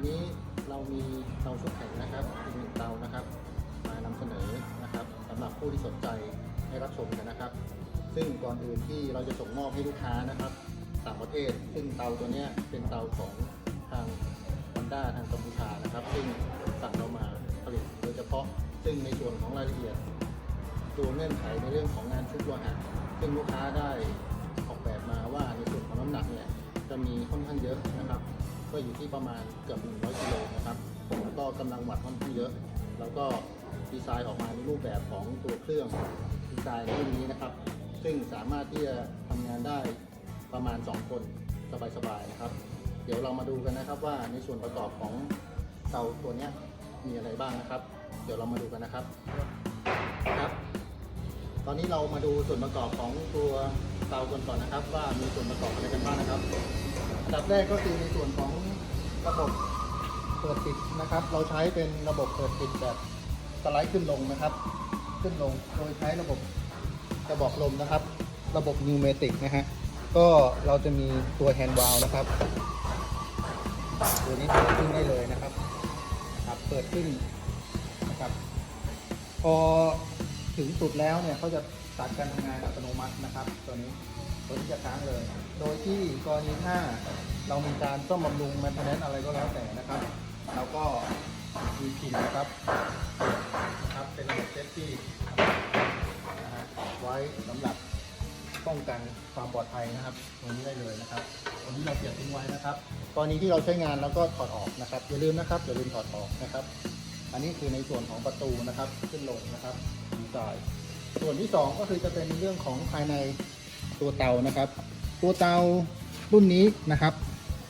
วันนี้เรามีเตาชุบแข็งนะครับอีกหนึ่งเตานะครับ มานำเสนอนะครับสำหรับผู้ที่สนใจให้รับชมกันนะครับ ซึ่งก่อนอื่นที่เราจะส่งมอบให้ลูกค้านะครับต่างประเทศ ซึ่งเตาตัวนี้เป็นเตาของทางฮอนด้าทางกัมพูชานะครับ ซึ่งสั่งเรามาผลิตโดยเฉพาะ ซึ่งในส่วนของรายละเอียดตัวเงื่อนไขในเรื่องของงานชุบโลหะซึ่งลูกค้าได้ออกแบบมาว่าในส่วนของน้ำหนักเนี่ยจะมีค่อนข้างเยอะนะครับ ก็อยู่ที่ประมาณเกือบ 100กิโลนะครับแล้วก็กำลังวัดค่อนข้างเยอะ แล้วก็ดีไซน์ออกมาในรูปแบบของตัวเครื่องดีไซน์รุ่นนี้นะครับ ซึ่งสามารถที่จะทำงานได้ประมาณ 2 คนสบายๆนะครับ เดี๋ยวเรามาดูกันนะครับว่าในส่วนประกอบของเตาตัวนี้มีอะไรบ้างนะครับ เดี๋ยวเรามาดูกันนะครับครับ ตอนนี้เรามาดูส่วนประกอบของตัวเตากันก่อนนะครับ ว่ามีส่วนประกอบอะไรกัน ดับแรกก็คือในส่วนของระบบเปิดปิดนะครับ เราใช้เป็นระบบเปิดปิดแบบสไลด์ขึ้นลงนะครับ ขึ้นลงโดยใช้ระบบกระบอกลมนะครับ ระบบนิวเมติกนะฮะก็เราจะมีตัวแฮนด์วาลนะครับ ตัวนี้เปิดขึ้นได้เลยนะครับครับเปิดขึ้นนะครับพอ ถึงสุดแล้วเนี่ยเขาจะตัดการทำงานอัตโนมัตินะครับ ตัวนี้ตัวนี้จะค้างเลย โดยที่กรณีถ้าเรามีการซ่อมบำรุงแมนเทนแนนอะไรก็แล้วแต่นะครับเราก็มีพินนะครับนะครับเป็นระบบเซฟตี้นะฮะไว้สำหรับป้องกันความปลอดภัยนะครับตรงนี้ได้เลยนะครับตัวนี้เราเสียบทิ้งไว้นะครับกรณีที่เราใช้งานแล้วก็ถอดออกนะครับอย่าลืมนะครับอย่าลืมถอดออกนะครับ อันนี้คือในส่วนของประตูนะครับขึ้นลงนะครับ ซน์ส่วนที่ 2 ก็คือจะเป็นเรื่องของภายในตัวเตานะครับ ตัวเตารุ่นนี้นะครับ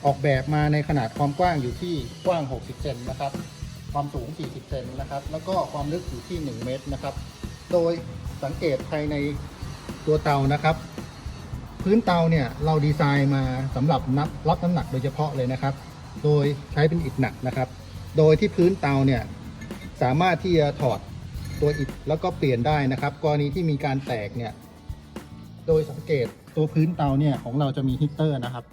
ออกแบบมาในขนาดความกว้างอยู่ที่กว้าง 60 เซนนะครับ ความสูง 40 เซนนะครับ แล้วก็ความลึกอยู่ที่ 1 เมตรนะครับ โดยสังเกตภายในตัวเตานะครับ พื้นเตาเนี่ยเราดีไซน์มาสำหรับนับรับน้ำหนักโดยเฉพาะเลยนะครับ โดยใช้เป็นอิฐหนักนะครับ โดยที่พื้นเตาเนี่ยสามารถที่จะถอด ตัวอิฐแล้วก็เปลี่ยนได้นะครับ กรณีที่มีการแตกเนี่ย โดยสังเกตตัวพื้นเตาเนี่ยของเราจะมีฮีตเตอร์นะครับ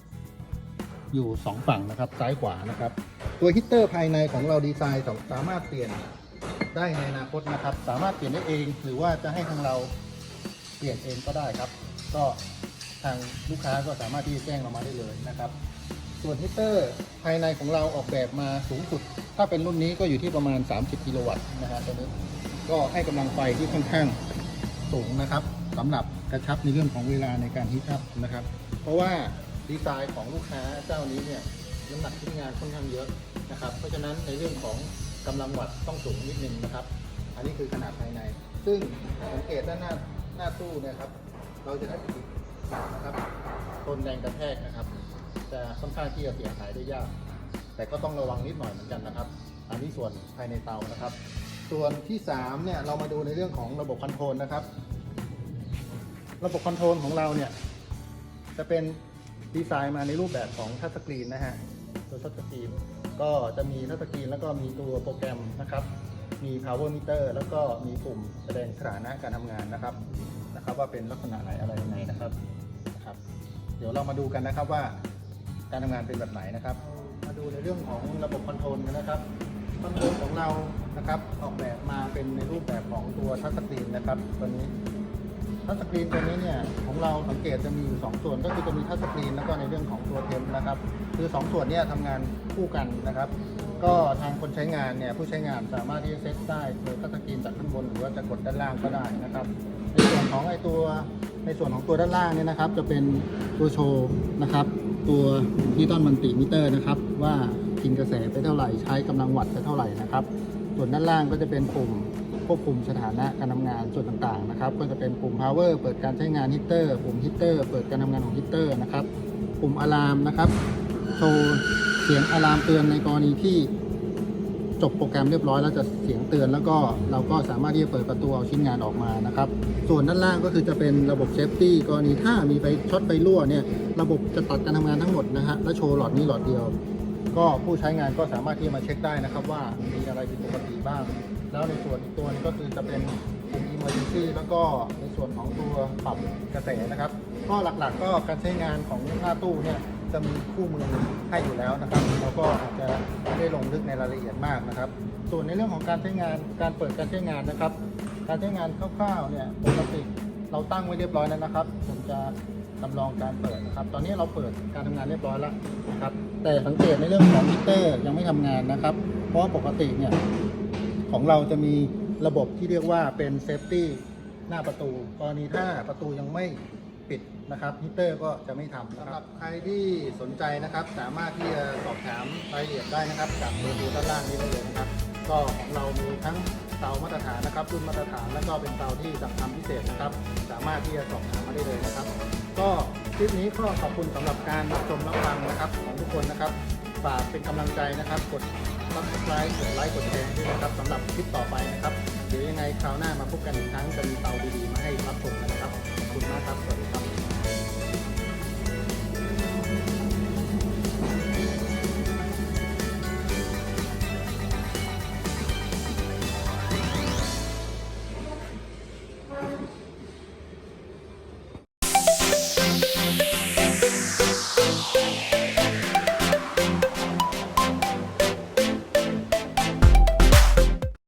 อยู่ 2 ฝั่งนะครับซ้ายขวานะครับ ตัวฮีตเตอร์ภายในของเราดีไซน์สามารถเปลี่ยนได้ในอนาคตนะครับ สามารถเปลี่ยนได้เองหรือว่าจะให้ทางเราเปลี่ยนเองก็ได้ครับ ก็ทางลูกค้าก็สามารถที่จะแจ้งเรามาได้เลยนะครับ ส่วนฮีตเตอร์ภายในของเราออกแบบมาสูงสุด ถ้าเป็นรุ่นนี้ก็อยู่ที่ประมาณ 30 กิโลวัตต์นะฮะตัวนี้ ก็ให้กำลังไฟที่ค่อนข้างสูงนะครับสำหรับกระชับในเรื่องของเวลาในการฮีทอัพนะครับ เพราะว่าดีไซน์ของลูกค้าเจ้านี้เนี่ยน้ำหนักชิ้นงานค่อนข้างเยอะนะครับ เพราะฉะนั้นในเรื่องของกำลังวัตต้องสูงนิดนึงนะครับ อันนี้คือขนาดภายใน ซึ่งสังเกตด้านหน้าหน้าตู้นะครับ เราจะได้ปิดนะครับทนแรงกระแทกนะครับ จะค่อนข้างที่จะเสียหายได้ยาก แต่ก็ต้องระวังนิดหน่อยเหมือนกันนะครับ อันนี้ส่วนภายในเตานะครับ ส่วนที่3เนี่ยเรามาดูในเรื่องของระบบคอนโทรลนะครับ ระบบคอนโทรลของเราเนี่ยจะเป็นดีไซน์มาในรูปแบบของทัชสกรีนนะฮะตัวทัชสกรีนก็จะมีทัชสกรีนแล้วก็มีตัวโปรแกรมนะครับ มี power meter แล้วก็มีปุ่มแสดงสถานะการทำงานนะครับนะครับ ว่าเป็นลักษณะไหนอะไรยังไงนะครับนะครับ เดี๋ยวเรามาดูกันนะครับว่าการทำงานเป็นแบบไหนนะครับ มาดูในเรื่องของระบบคอนโทรลกันนะครับคอนโทรลของเรา นะครับออกแบบมาเป็นในรูปแบบของตัวทัชสกรีนนะครับตัวนี้ทัชสกรีนตัวนี้เนี่ยของเราสังเกตจะมีอยู่สองส่วนก็คือจะมีทัชสกรีนแล้วก็ในเรื่องของตัวเทมนะครับ คือสองส่วนเนี้ทำงานคู่กันนะครับ ก็ทางคนใช้งานเนี่ยผู้ใช้งานสามารถที่จะเซตได้โดยทัชสกรีนจากข้างบนหรือว่าจะกดด้านล่างก็ได้นะครับ ในส่วนของไอตัวในส่วนของตัวด้านล่างเนี่ยนะครับ จะเป็นตัวโชว์นะครับ ตัวดิจิตอลมันติมิเตอร์นะครับว่ากินกระแสไปเท่าไหร่ใช้กำลังวัตต์ไปเท่าไหร่นะครับ ส่วนด้านล่างก็จะเป็นปุ่มควบคุมสถานะการทำงานส่วนต่างๆนะครับ ก็จะเป็นปุ่ม power เปิดการใช้งานฮีเตอร์ปุ่มฮีเตอร์เปิดการทำงานของฮีเตอร์นะครับ ปุ่มอะลามนะครับโชว์เสียงอะลามเตือนในกรณีที่จบโปรแกรมเรียบร้อยแล้วจะเสียงเตือนแล้วก็เราก็สามารถที่จะเปิดประตูเอาชิ้นงานออกมานะครับ ส่วนด้านล่างก็คือจะเป็นระบบเซฟตี้กรณีถ้ามีไฟช็อตไฟรั่วเนี่ยระบบจะตัดการทำงานทั้งหมดนะฮะและโชว์หลอดนี้หลอดเดียว ก็ผู้ใช้งานก็สามารถที่จะมาเช็คได้นะครับว่ามีอะไรผิดปกติบ้าง แล้วในส่วนอีกตัวนึงก็คือจะเป็นปุ่ม emergency แล้วก็ในส่วนของตัวปรับกระแสนะครับ ก็หลักๆก็การใช้งานของหน้าตู้เนี่ยจะมีคู่มือให้อยู่แล้วนะครับเราก็อาจจะไม่ได้ลงลึกในรายละเอียดมากนะครับ ส่วนในเรื่องของการใช้งานการเปิดการใช้งานนะครับ การใช้งานคร่าวๆเนี่ยปกติเราตั้งไว้เรียบร้อยแล้วนะครับ ผมจะจำลองการเปิดนะครับ ตอนนี้เราเปิดการทำงานเรียบร้อยแล้วนะครับ แต่สังเกตในเรื่องของมิเตอร์ยังไม่ทำงานนะครับ เพราะปกติเนี่ยของเราจะมีระบบที่เรียกว่าเป็นเซฟตี้หน้าประตู กรณีถ้าประตูยังไม่ปิดนะครับฮิเตอร์ก็จะไม่ทำนะครับใครที่สนใจนะครับ สามารถที่จะสอบถามรายละเอียดได้นะครับจากเบอร์โทรด้านล่างนี้ได้เลยนะครับ ก็ของเรามีทั้งเตามาตรฐานนะครับรุ่นมาตรฐานแล้วก็เป็นเตาที่สั่งทำพิเศษนะครับ สามารถที่จะสอบถามมาได้เลยนะครับ ก็ คลิปนี้ก็ขอบคุณสำหรับการรับชมรับฟังนะครับของทุกคนนะครับ ฝากเป็นกำลังใจนะครับ กด subscribe กดไลค์กดแชร์ด้วยนะครับสำหรับคลิปต่อไปนะครับ เดี๋ยวยังไงคราวหน้ามาพบกันอีกครั้งจะมีเตาดีๆ มาให้รับชมกันนะครับ ขอบคุณมากครับสวัสดี